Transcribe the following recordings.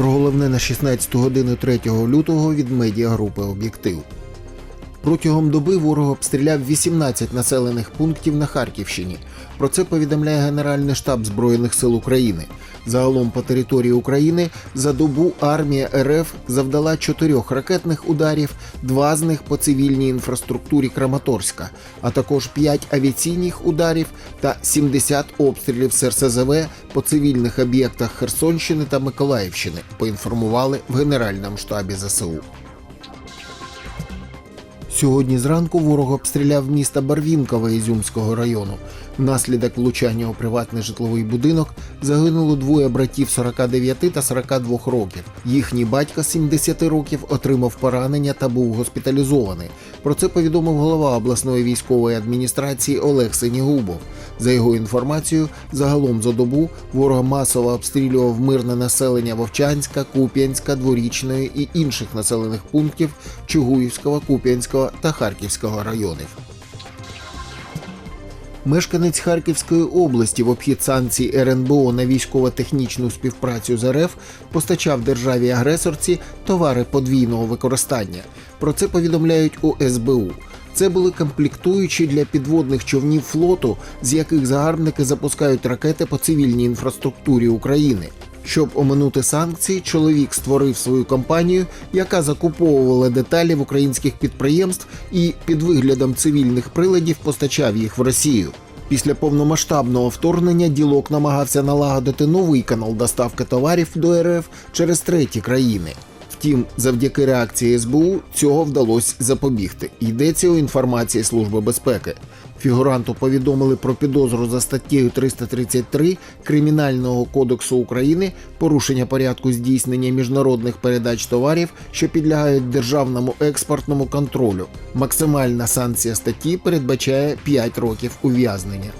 Про головне на 16 годину 3 лютого від медіагрупи Об'єктив. Протягом доби ворог обстріляв 18 населених пунктів на Харківщині. Про це повідомляє Генеральний штаб Збройних сил України. Загалом по території України за добу армія РФ завдала чотирьох ракетних ударів, два з них по цивільній інфраструктурі Краматорська, а також п'ять авіаційних ударів та 70 обстрілів з РСЗВ по цивільних об'єктах Херсонщини та Миколаївщини. Поінформували в Генеральному штабі ЗСУ. Сьогодні зранку ворог обстріляв міста Барвінкове Ізюмського району. Внаслідок влучання у приватний житловий будинок загинуло двоє братів 49 та 42 років. Їхній батько 70 років отримав поранення та був госпіталізований. Про це повідомив голова обласної військової адміністрації Олег Синігубов. За його інформацією, загалом за добу ворог масово обстрілював мирне населення Вовчанська, Куп'янська, Дворічної і інших населених пунктів Чугуївського, Куп'янського та Харківського районів. Мешканець Харківської області в обхід санкцій РНБО на військово-технічну співпрацю з РФ постачав державі-агресорці товари подвійного використання. Про це повідомляють у СБУ. Це були комплектуючі для підводних човнів флоту, з яких загарбники запускають ракети по цивільній інфраструктурі України. Щоб оминути санкції, чоловік створив свою компанію, яка закуповувала деталі в українських підприємств і під виглядом цивільних приладів постачав їх в Росію. Після повномасштабного вторгнення ділок намагався налагодити новий канал доставки товарів до РФ через треті країни. Втім, завдяки реакції СБУ цього вдалося запобігти. Йдеться у інформації Служби безпеки. Фігуранту повідомили про підозру за статтєю 333 Кримінального кодексу України порушення порядку здійснення міжнародних передач товарів, що підлягають державному експортному контролю. Максимальна санкція статті передбачає 5 років ув'язнення.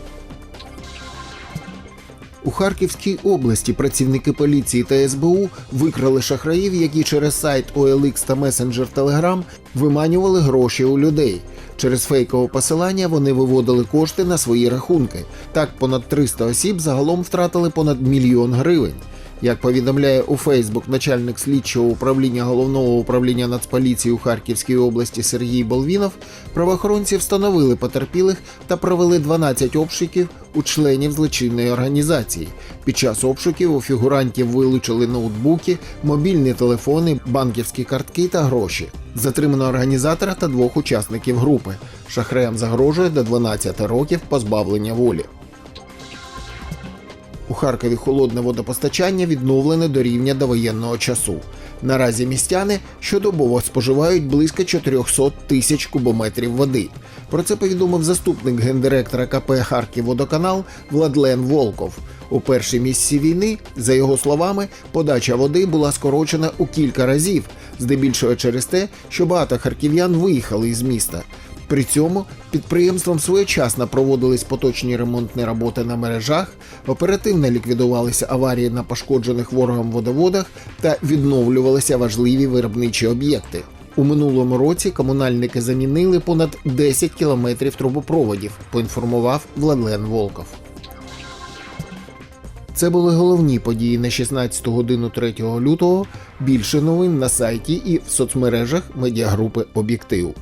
У Харківській області працівники поліції та СБУ викрали шахраїв, які через сайт OLX та месенджер Telegram виманювали гроші у людей. Через фейкове посилання вони виводили кошти на свої рахунки. Так, понад 300 осіб загалом втратили понад мільйон гривень. Як повідомляє у Фейсбук начальник слідчого управління головного управління Нацполіції у Харківській області Сергій Болвінов, правоохоронці встановили потерпілих та провели 12 обшуків у членів злочинної організації. Під час обшуків у фігурантів вилучили ноутбуки, мобільні телефони, банківські картки та гроші. Затримано організатора та двох учасників групи. Шахраям загрожує до 12 років позбавлення волі. У Харкові холодне водопостачання відновлене до рівня довоєнного часу. Наразі містяни щодобово споживають близько 400 тисяч кубометрів води. Про це повідомив заступник гендиректора КП Харківводоканал Владлен Волков. У перші місяці війни, за його словами, подача води була скорочена у кілька разів, здебільшого через те, що багато харків'ян виїхали із міста. При цьому підприємством своєчасно проводились поточні ремонтні роботи на мережах, оперативно ліквідувалися аварії на пошкоджених ворогом водоводах та відновлювалися важливі виробничі об'єкти. У минулому році комунальники замінили понад 10 кілометрів трубопроводів, поінформував Владлен Волков. Це були головні події на 16 годину 3 лютого. Більше новин на сайті і в соцмережах медіагрупи Об'єктив.